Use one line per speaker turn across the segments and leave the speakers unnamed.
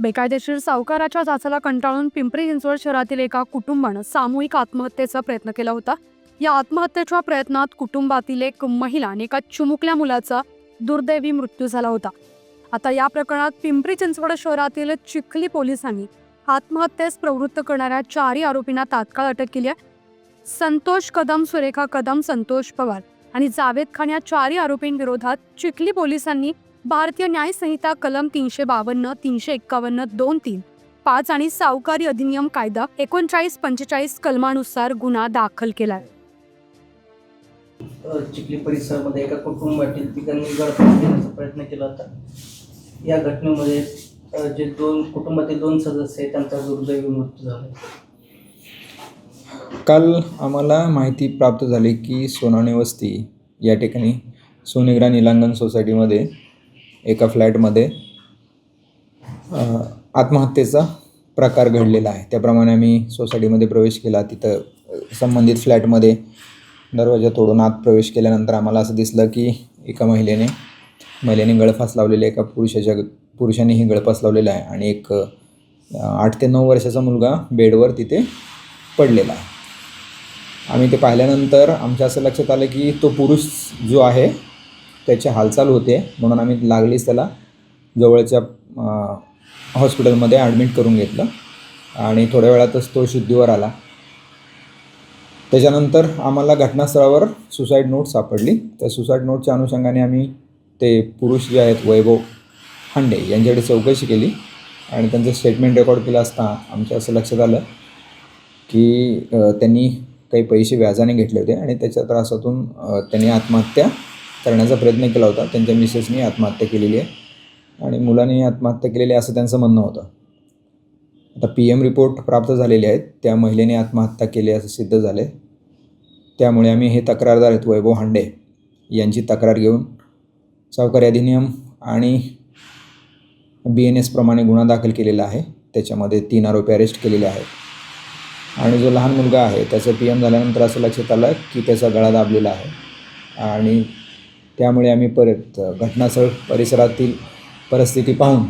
बेकायदेशीर सावकाराच्या जाचाला कंटाळून पिंपरी चिंचवड शहरातील एका कुटुंबानं सामूहिक आत्महत्येचा प्रयत्न केला होता. या आत्महत्येच्या प्रयत्नात कुटुंबातील एक महिला आणि एका चिमुकल्या मुलाचा दुर्दैवी मृत्यू झाला होता. आता या प्रकरणात पिंपरी चिंचवड शहरातील चिखली पोलिसांनी आत्महत्येस प्रवृत्त करणाऱ्या चारही आरोपींना तात्काळ अटक केली आहे. संतोष कदम सुरेखा कदम संतोष पवार आणि जावेद खान या चारही आरोपींविरोधात चिखली पोलिसांनी भारतीय न्याय संहिता कलम तीनशे बावन्न तीनशे एक्कावन्न दोन तीन पाच आणि सावकारी अधिनियम कायदा एकोणचाळीस पंचेचाळीस कलमानुसार गुन्हा दाखल केलाय.
चिखली परिसरामध्ये एका कुटुंबातील तिघांनी गळफास घेण्याचा प्रयत्न केला होता. या घटनेमध्ये जे दोन कुटुंबातील दोन सदस्य आहेत त्यांचा दुर्दैवी मृत्यू झाला.
काल आम्हाला माहिती प्राप्त झाली की सोनाणे वस्ती या ठिकाणी सोनेग्रा निलांगण सोसायटीमध्ये एका फ्लॅटमध्ये आत्महत्येचा प्रकार घडलेला आहे. त्याप्रमाणे आम्ही सोसायटीमध्ये प्रवेश केला. तिथं संबंधित फ्लॅटमध्ये दरवाजा तोडून आत प्रवेश केल्यानंतर आम्हाला असं दिसलं की एका महिलेने महिलेने गळफास लावलेले एका पुरुषाच्या पुरुषानेही गळफास लावलेला आहे. आणि एक आठ ते नऊ वर्षाचा मुलगा बेडवर तिथे पडलेला आहे. आम्ही ते पाहिल्यानंतर आमच्या असं लक्षात आलं की तो पुरुष जो आहे त्याची हालचाल होते. म्हणून आम्ही लागलीच त्याला जवळच्या हॉस्पिटलमध्ये ॲडमिट करून घेतलं. आणि थोड्या वेळातच तो शुद्धीवर आला. त्याच्यानंतर आम्हाला घटनास्थळावर सुसाईड नोट सापडली. त्या सुसाईड नोटच्या अनुषंगाने आम्ही ते पुरुष जे आहेत वैभव हांडे यांच्याकडे चौकशी केली. आणि त्यांचं स्टेटमेंट रेकॉर्ड केलं असता आमच्या असं लक्षात आलं की त्यांनी काही पैसे व्याजाने घेतले होते. आणि त्याच्या त्रासातून त्यांनी आत्महत्या करण्याचा प्रयत्न केला होता. त्यांच्या मिसेसनी आत्महत्या केलेली आहे. आणि मुलांनी आत्महत्या केलेली आहे असं त्यांचं म्हणणं होतं. आता पी एम रिपोर्ट प्राप्त झालेले आहेत. त्या महिलेने आत्महत्या केली असं सिद्ध झालं आहे त्यामुळे आम्ही हे तक्रारदार आहेत वैभव हांडे यांची तक्रार घेऊन सावकारी अधिनियम आणि बी एन एसप्रमाणे गुन्हा दाखल केलेला आहे. त्याच्यामध्ये तीन आरोपी अरेस्ट केलेले आहेत. आणि जो लहान मुलगा आहे त्याचं पी एम झाल्यानंतर असं लक्षात आलं की त्याचा गळा दाबलेला आहे. आणि त्यामुळे आम्ही परत घटनास्थळ परिसरातील परिस्थिती पाहून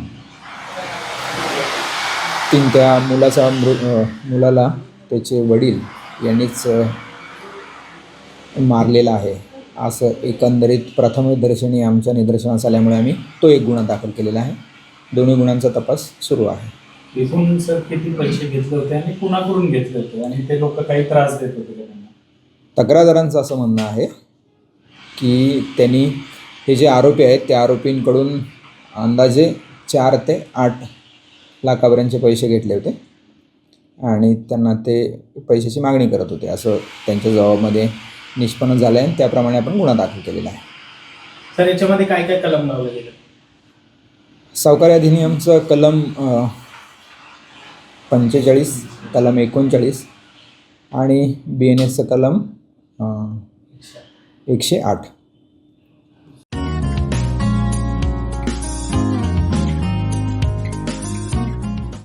तीन त्या मुलाचा मृ मुलाला त्याचे वडील यांनीच मारलेला आहे. असं एकंदरीत प्रथमदर्शनी आमच्या निदर्शनास आल्यामुळे आम्ही तो एक गुन्हा दाखल केलेला आहे. दोन्ही गुन्ह्यांचा तपास सुरू आहे.
एकूण सर किती पैसे घेतले होते आणि कुणाकडून घेतले होते? आणि ते लोक काही त्रास देत होते
तक्रारदारांचं असं म्हणणं आहे की त्यांनी हे जे आरोपी आहेत त्या आरोपींकडून अंदाजे चार ते आठ लाखापर्यंतचे पैसे घेतले होते. आणि त्यांना ते पैशाची मागणी करत होते. असं त्यांच्या जबाबामध्ये निष्पन्न झालं आहे आणि त्याप्रमाणे आपण गुन्हा दाखल केलेला आहे.
सर याच्यामध्ये काय काय कलम लावले गेले?
सावकारी अधिनियमचं कलम पंचेचाळीस कलम एकोणचाळीस आणि बी एन एसचं कलम एकशे आठ.